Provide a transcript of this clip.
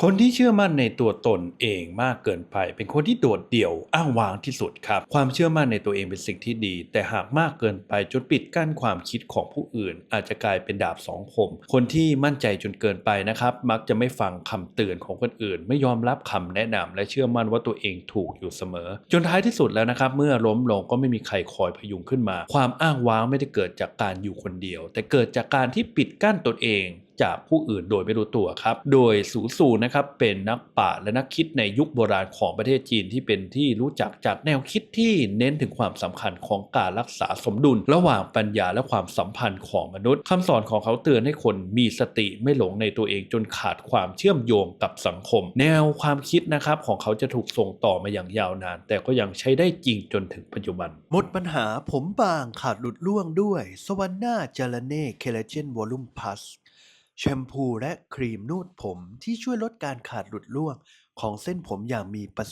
คนที่เชื่อมั่นในตัวตนเองมากเกินไป เป็นคนที่โดดเดี่ยวอ้างว้างที่สุดครับ ความเชื่อมั่นในตัวเองเป็นสิ่งที่ดี แต่หากมากเกินไปจนปิดกั้นความคิดของผู้อื่น อาจจะกลายเป็นดาบสองคม คนที่มั่นใจจนเกินไปนะครับ มักจะไม่ฟังคำเตือนของคนอื่น ไม่ยอมรับคำแนะนำและเชื่อมั่นว่าตัวเองถูกอยู่เสมอ จนท้ายที่สุดแล้วนะครับ เมื่อล้มลงก็ไม่มีใครคอยพยุงขึ้นมา ความอ้างว้างไม่ได้เกิดจากการอยู่คนเดียว แต่เกิดจากการที่ปิดกั้นตนเองจากผู้อื่นโดยไม่รู้ตัวครับ โดยสูสูนะครับเป็นนักปราชญ์และนักคิดในยุคโบราณของประเทศจีนที่เป็นที่รู้จักจากแนวคิดที่เน้นถึงความสำคัญของการรักษาสมดุล ระหว่างปัญญาและความสัมพันธ์ของมนุษย์คำสอนของเขาเตือนให้คนมีสติไม่หลงในตัวเองจนขาดความเชื่อมโยงกับสังคม แนวความคิดนะครับของเขาจะถูกส่งต่อมาอย่างยาวนาน แต่ก็ยังใช้ได้จริงจนถึงปัจจุบัน หมดปัญหาผมบางขาดหลุดร่วงด้วยสว a น n าจา r เน่เคลเจนวอลุ่มพัส แชมพูและครีมนวดผมที่ช่วยลดการขาดหลุดร่วงของเส้นผมอย่างมีประสิทธิ